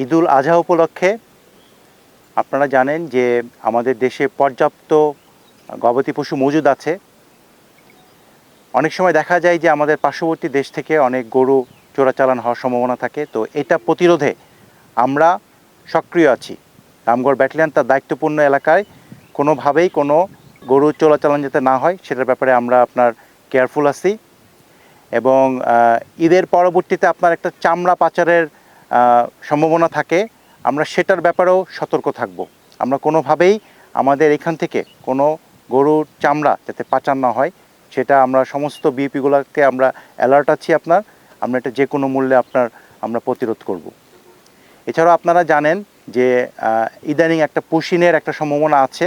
ঈদুল আজহা উপলক্ষে আপনারা জানেন যে আমাদের দেশে পর্যাপ্ত গবাদি পশু মজুদ আছে। অনেক সময় দেখা যায় যে আমাদের পার্শ্ববর্তী দেশ থেকে অনেক গরু চোরাচালান হওয়ার সম্ভাবনা থাকে। তো এটা প্রতিরোধে আমরা সক্রিয় আছি। রামগড় ব্যাটালিয়ান তার দায়িত্বপূর্ণ এলাকায় কোনোভাবেই কোনো গরু চোরাচালান যাতে না হয়, সেটার ব্যাপারে আমরা আপনার কেয়ারফুল আছি। এবং ঈদের পরবর্তীতে আপনার একটা চামড়া পাচারের সম্ভাবনা থাকে, আমরা সেটার ব্যাপারেও সতর্ক থাকব। আমরা কোনোভাবেই আমাদের এখান থেকে কোনো গরুর চামড়া যাতে পাচার না হয়, সেটা আমরা সমস্ত বিপিগুলোকে আমরা অ্যালার্ট আছি আপনার, আমরা এটা যে কোনো মূল্যে আপনার, আমরা প্রতিরোধ করব। এছাড়াও আপনারা জানেন যে ইদানিং একটা পুশিনের একটা সম্ভাবনা আছে।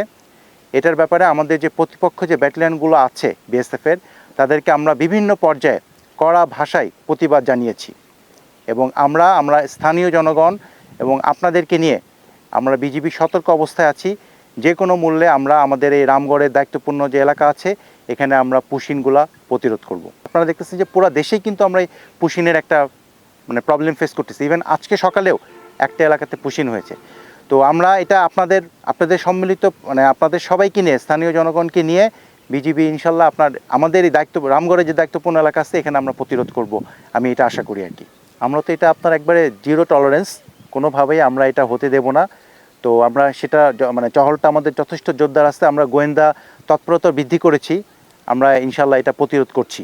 এটার ব্যাপারে আমাদের যে প্রতিপক্ষ যে ব্যাটালিয়নগুলো আছে বিএসএফের তাদেরকে আমরা বিভিন্ন পর্যায়ে কড়া ভাষায় প্রতিবাদ জানিয়েছি। এবং আমরা আমরা স্থানীয় জনগণ এবং আপনাদেরকে নিয়ে আমরা বিজিবি সতর্ক অবস্থায় আছি। যে কোনো মূল্যে আমরা আমাদের এই রামগড়ের দায়িত্বপূর্ণ যে এলাকা আছে, এখানে আমরা পুশিনগুলা প্রতিরোধ করব। আপনারা দেখতেছেন যে পুরো দেশেই কিন্তু আমরা এই পুশিনের একটা মানে প্রবলেম ফেস করতেছি। ইভেন আজকে সকালেও একটা এলাকাতে পুশিন হয়েছে। তো আমরা এটা আপনাদের আপনাদের সম্মিলিত মানে আপনাদের সবাইকে নিয়ে, স্থানীয় জনগণকে নিয়ে বিজিবি ইনশাল্লাহ আপনার আমাদের এই দায়িত্ব, রামগড়ের যে দায়িত্বপূর্ণ এলাকা আছে, এখানে আমরা প্রতিরোধ করব। আমি এটা আশা করি আর কি। আমরা তো এটা আপনার একবারে জিরো টলারেন্স কোনোভাবেই আমরা এটা হতে দেব না। তো আমরা সেটা মানে চহলটা আমাদের যথেষ্ট জোরদার আসতে আমরা গোয়েন্দা তৎপরতা বৃদ্ধি করেছি, আমরা ইনশাল্লাহ এটা প্রতিরোধ করছি।